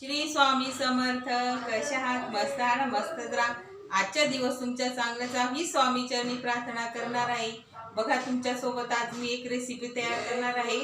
श्री स्वामी समर्थ कशा आहात मस्त आहात मस्त आजच्या दिवस तुमच्या चांगल्याचा ही स्वामी चरणी प्रार्थना करणार आहे. बघा तुमच्यासोबत आज मी एक रेसिपी तयार करणार आहे.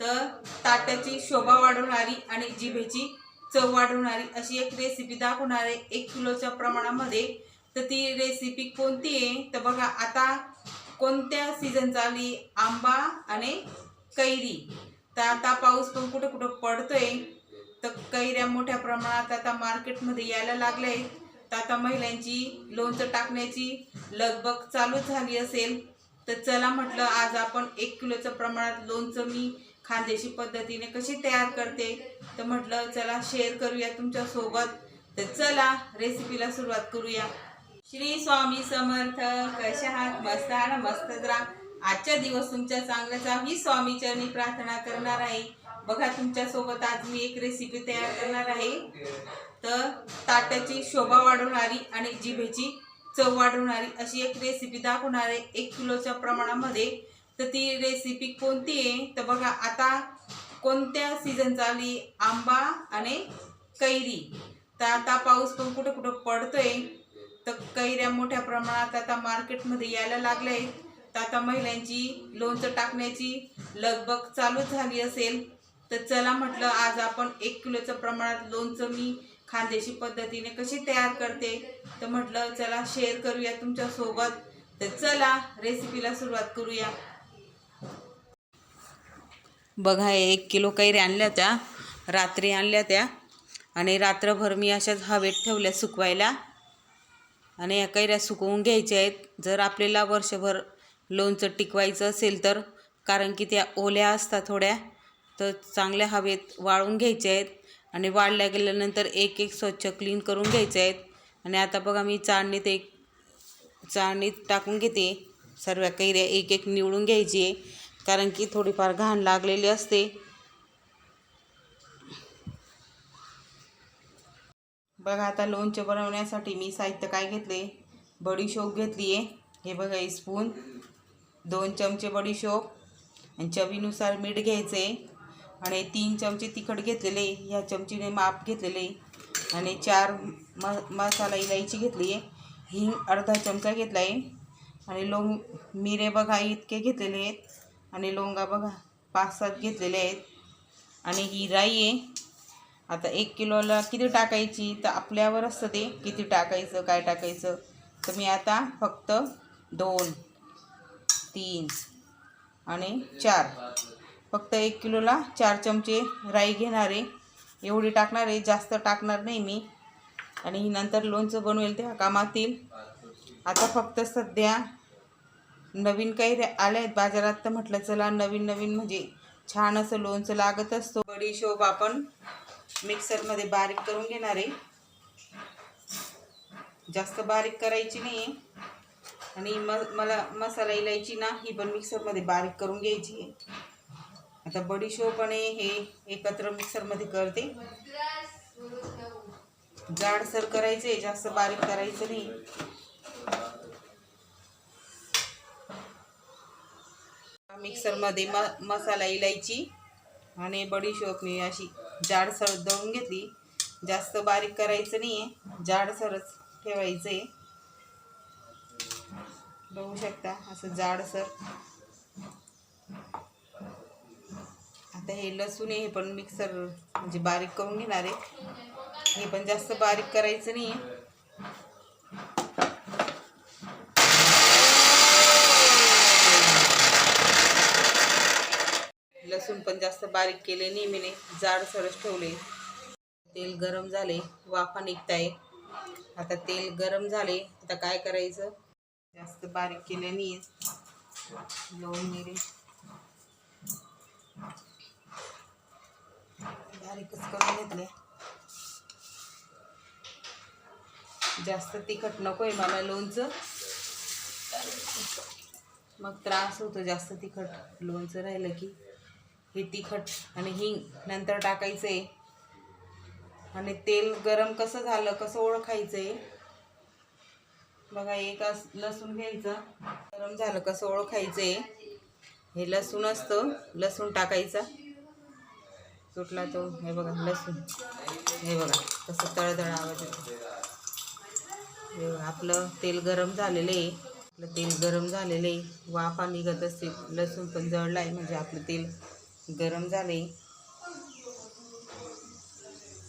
तर ताट्याची शोभा वाढवणारी आणि जिभेची चव वाढवणारी अशी एक रेसिपी दाखवणार आहे. एक किलोच्या प्रमाणामध्ये. तर ती रेसिपी कोणती आहे? तर बघा आता कोणत्या सीझन चालली आंबा आणि कैरी. तर आता पाऊस पण कुठं कुठं पडतोय. तर कैऱ्या मोठ्या प्रमाणात आता मार्केटमध्ये यायला लागले तर आता महिलांची लोणचं टाकण्याची लगबग चालू झाली असेल. तर चला म्हटलं आज आपण एक किलोचं प्रमाणात लोणचं मी खानदेशी पद्धतीने कशी तयार करते? तर म्हटलं चला शेअर करूया तुमच्यासोबत. तर चला रेसिपीला सुरुवात करूया. श्री स्वामी समर्थ कशा आहात? मस्त आहात? मस्त जरा. आजच्या दिवस तुमच्या चांगल्याचा ही स्वामी चरणी प्रार्थना करणार आहे. बघा तुमच्यासोबत आज मी एक रेसिपी तयार करणार आहे. तर ताट्याची शोभा वाढवणारी आणि जिभेची चव वाढवणारी अशी एक रेसिपी दाखवणार आहे. एक किलोच्या प्रमाणामध्ये. तर ती रेसिपी कोणती आहे? तर बघा आता कोणत्या सीझन चालली आंबा आणि कैरी. तर आता पाऊस पण कुठं कुठं पडतोय. तर कैऱ्या मोठ्या प्रमाणात आता मार्केटमध्ये यायला लागले तर आता महिलांची लोणचं टाकण्याची लगबग चालू झाली असेल. तर चला म्हटलं आज आपण एक किलोचं प्रमाणात लोणचं मी खानदेशी पद्धतीने कशी तयार करते? तर म्हटलं चला शेअर करूया तुमच्यासोबत तर चला रेसिपीला सुरुवात करूया. बघा एक किलो कैरी आणल्या त्या रात्री आणल्या त्या आणि रात्रभर मी अशाच हवेत ठेवल्या सुकवायला. आणि या कैऱ्या सुकवून घ्यायच्या आहेत. जर आपल्याला वर्षभर लोणचं टिकवायचं असेल तर कारण की त्या ओल्या असतात थोड्या तर चांगल्या हवेत वाळून घ्यायचे आहेत आणि वाळल्या गेल्यानंतर एक एक स्वच्छ क्लीन करून घ्यायचे आहेत. आणि आता बघा मी चाळणीत एक चाळणीत टाकून घेते. सर्व कैऱ्या एक एक निवडून घ्यायची आहे. कारण की थोडीफार घाण लागलेली असते. बघा आता लोणचे बनवण्यासाठी मी साहित्य काय घेतले? बडीशोप घेतली आहे. हे बघा हे स्पून दोन चमचे बडीशोप आणि चवीनुसार मीठ घ्यायचे. आणि तीन चमचे तिखट घेतलेले ह्या चमचीने माप घेतलेले आणि चार म मसाला इलायची घेतली आहे. हिंग अर्धा चमचा घेतला आहे. आणि लोंग मिरे बघा इतके घेतलेले आहेत. आणि लोंगा बघा पाच सात घेतलेले आहेत. आणि ही राई आहे. आता एक किलोला किती टाकायची? तर आपल्यावर असतं ते. किती टाकायचं काय टाकायचं? तर मी आता फक्त दोन तीन आणि चार. फक्त एक किलोला चार चमचे राई घेणार आहे. एवढी टाकणार आहे जास्त टाकणार नाही मी. आणि नंतर लोणचं बनवेल तेव्हा कामात येईल आता फक्त सध्या नवीन काही आल्या आहेत बाजारात तर म्हटलं चला नवीन नवीन म्हणजे छान असं लोणचं लागत असतो. बडीशोप आपण मिक्सरमध्ये बारीक करून घेणार आहे. जास्त बारीक करायची नाही आणि म मला मसाला इलायची ना ही पण मिक्सरमध्ये बारीक करून घ्यायची आहे. आता बडीशोप आणि हे एकत्र मिक्सरमध्ये करते. जाडसर करायचं आहे जास्त बारीक करायचं नाही. मिक्सरमध्ये म मसाला इलायची आणि बडीशोपनी अशी जाडसर दळून घेतली. जास्त बारीक करायचं नाही आहे जाडसरच ठेवायचं आहे बघू शकता असं जाडसर आता हे लसूण आहे हे पण मिक्सर म्हणजे बारीक करून घेणार आहे. हे पण जास्त बारीक करायचं नाही आहे लसूण पण जास्त बारीक केले नेहमीने जाड सरस ठेवले. तेल गरम झाले वाफा निघताय. आता तेल गरम झाले आता काय करायचं? जास्त बारीक केलं नाही लवंग मिरे. बारीकच करून घेतले. जास्त तिखट नको आहे मला लोणचं. मग त्रास होतो जास्त तिखट. लोणचं राहिलं की हे तिखट आणि हिंग नंतर टाकायचं आहे आणि तेल गरम कसं झालं कसं ओळखायचं आहे बघा एक लसूण घ्यायचं. गरम झालं कसं ओळखायचं आहे हे लसूण असतं लसूण टाकायचा. तुटला तो. हे बघा लसूण. हे बघा तसं तळतळ आवाज येतो. हे बघा, आपलं तेल गरम झालेलं आहे. आपलं तेल गरम झालेलं आहे. वाफा निघत असते. लसूण पण जळला आहे म्हणजे आपलं तेल गरम झाले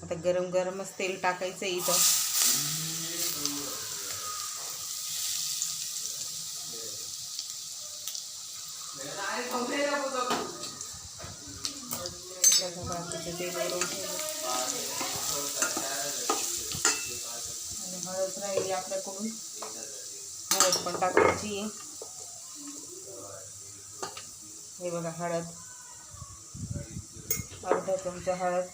आता गरम गरमच तेल टाकायचं आहे इथं त्याचं बाकीचं तेल वरून ठेवलं. आणि हळद राहिली आपल्याकडून हळद पण टाकायची. हे बघा हळद. अर्धा चमचा हळद.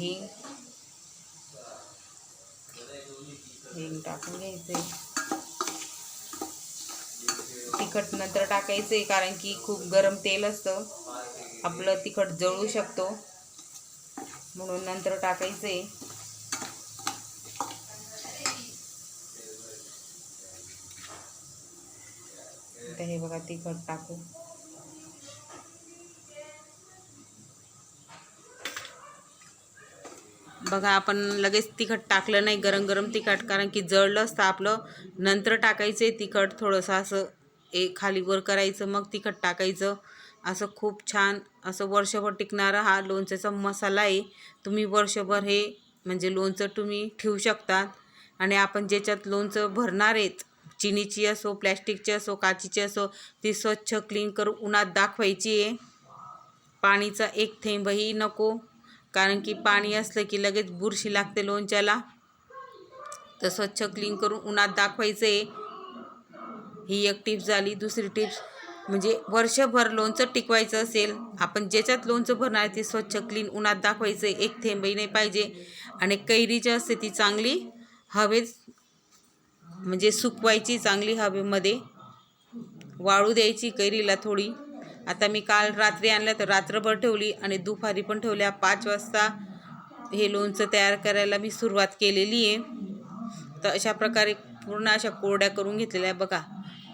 हिंग. हिंग टाकून घ्यायचे तिखट नंतर टाकायचे कारण की खूप गरम तेल असतं. आपलं तिखट जळू शकतो. म्हणून नंतर टाकायचं आहे हे बघा तिखट टाकू. बघा आपण लगेच तिखट टाकलं नाही गरम गरम तिखट कारण की जळलं असतं आपलं. नंतर टाकायचं आहे तिखट थोडंसं असं ए खाली वर करायचं मग तिखट टाकायचं. असं खूप छान असं वर्षभर टिकणारा हा लोणच्याचा मसाला आहे. तुम्ही वर्षभर हे म्हणजे लोणचं तुम्ही ठेवू शकतात. आणि आपण ज्याच्यात लोणचं भरणार आहेत चिनीची असो प्लॅस्टिकची असो काचीची असो ती स्वच्छ क्लीन करून उन्हात दाखवायची आहे. पाणीचा एक थेंबही नको कारण की पाणी असलं की लगेच बुरशी लागते लोणच्याला. तर स्वच्छ क्लीन करून उन्हात दाखवायचं आहे. ही एक टिप्स झाली. दुसरी टिप्स म्हणजे वर्षभर लोणचं टिकवायचं असेल आपण ज्याच्यात लोणचं भरणार ते स्वच्छ क्लीन उन्हात दाखवायचं. एक थेंबही नाही पाहिजे. आणि कैरीची असते ती चांगली हवेत म्हणजे सुकवायची चांगली हवेमध्ये. वाळू द्यायची कैरीला थोडी. आता मी काल रात्री आणल्या तर रात्रभर ठेवली आणि दुपारी पण ठेवल्या. पाच वाजता हे लोणचं तयार करायला मी सुरुवात केलेली आहे. तर अशा प्रकारे पूर्ण अशा कोरड्या करून घेतलेल्या बघा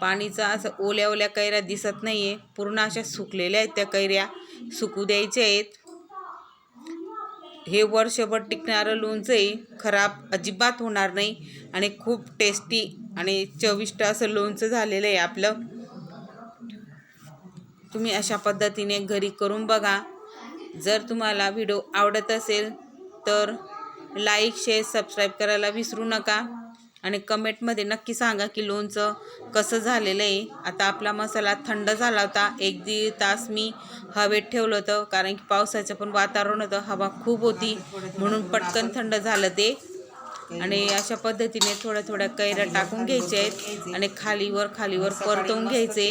पाणीचा असं ओल्या ओल्या कैऱ्या दिसत नाही आहे पूर्ण अशा सुकलेल्या आहेत त्या कैऱ्या. सुकू द्यायच्या आहेत. हे वर्षभर टिकणारं लोणचं आहे खराब अजिबात होणार नाही आणि खूप टेस्टी आणि चविष्ट असं लोणचं झालेलं आहे आपलं. तुम्ही अशा पद्धतीने घरी करून बघा. जर तुम्हाला व्हिडिओ आवडत असेल तर लाईक शेअर सबस्क्राईब करायला विसरू नका. आणि कमेंटमध्ये नक्की सांगा की लोणचं कसं झालेलं आहे. आता आपला मसाला थंड झाला होता. एक दीड तास मी हवेत ठेवलं होतं कारण की पावसाचं पण वातावरण होतं. हवा खूप होती म्हणून पटकन थंड झालं ते. आणि अशा पद्धतीने थोड्या थोड्या कैऱ्या टाकून घ्यायच्या आहेत आणि खालीवर खालीवर परतवून घ्यायचे.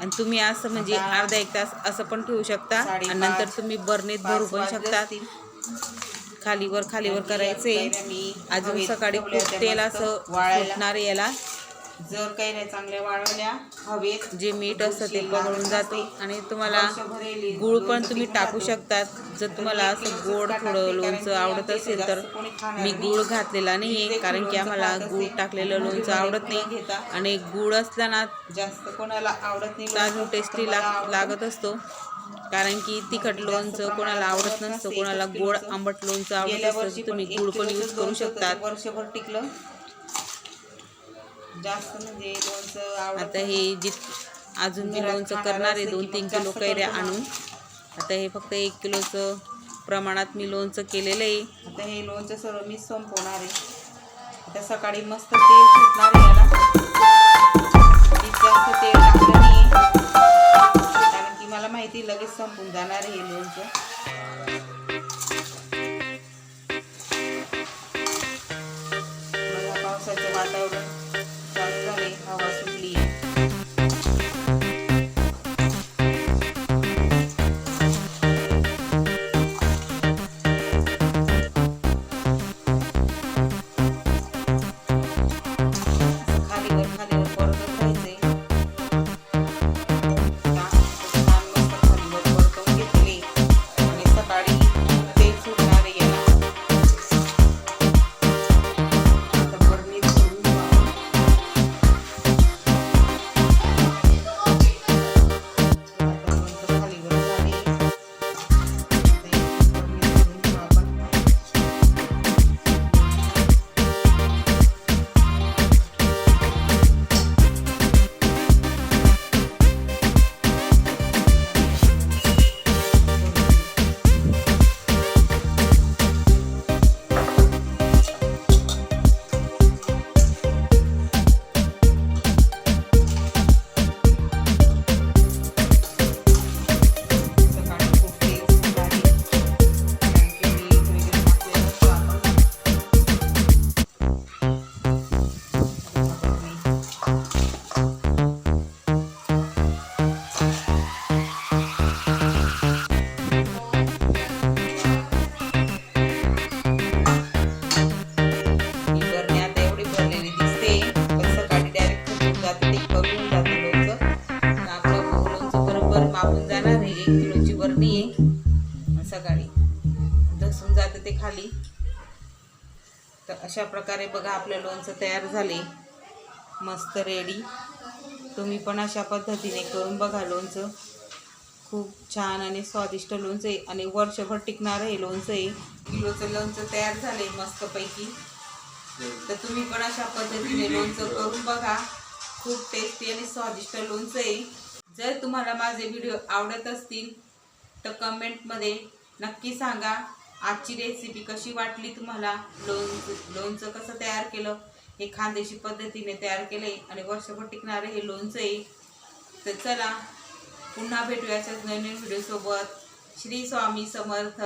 आणि तुम्ही असं म्हणजे अर्धा एक तास असं पण ठेवू शकता. आणि नंतर तुम्ही बर्नीत भरू पण शकता. खालीवर खालीवर करायचे. अजून सकाळी खूप तेल असं सुटणार याला. जर कैऱ्या चांगल्या वाळवल्या हवेत जे मीठ असतं ते पकडून जाते. आणि तुम्हाला गूळ पण तुम्ही टाकू शकतात. जर तुम्हाला असं गोड थोडं लोणचं आवडत असेल तर मी गूळ घातलेला नाही आहे कारण की आम्हाला गूळ टाकलेलं लोणचं आवडत नाही. आणि गूळ असला ना जास्त कोणाला आवडत नाही अजून टेस्टी लाग लागत असतो. कारण की तिखट लोणचं कोणाला आवडत नसतं कोणाला गोड आंबट लोणचं आवडत असतं तुम्ही गूळ पण यूज करू शकतात. वर्षभर टिकलं. जास्त म्हणजे लोणचं आता हे जी अजून मी लोणचं करणार आहे दोन तीन किलो कैऱ्या आणून. आता हे फक्त एक किलोचं प्रमाणात मी लोणचं केलेलं आहे. आता हे लोणचं सर्व मी संपवणार आहे. आता सकाळी मस्त तेल सुटणार आहे याला. जास्त तेल टाकलं नाही लगेच संपून जाणार हे लोणचं. तर अशा प्रकारे बघा आपलं लोणचं तयार झाले. मस्त रेडी तुम्ही पण अशा पद्धतीने करून बघा लोणचं. खूप छान आणि स्वादिष्ट लोणचं आहे आणि वर्षभर टिकणारं हे लोणचं आहे. किलोचं लोणचं तयार झालंय मस्तपैकी. तर तुम्ही पण अशा पद्धतीने लोणचं करून बघा. खूप टेस्टी आणि स्वादिष्ट लोणचं आहे. जर तुम्हाला माझे व्हिडिओ आवडत असतील तर कमेंटमध्ये नक्की सांगा. आजची रेसिपी कशी वाटली तुम्हाला? लोणचं लोणचं कसं तयार केलं? हे खानदेशी पद्धतीने तयार केले आणि वर्षभर टिकणारे हे लोणचं आहे. तर चला पुन्हा भेटूयाच्या नवीन व्हिडिओसोबत श्री स्वामी समर्थ.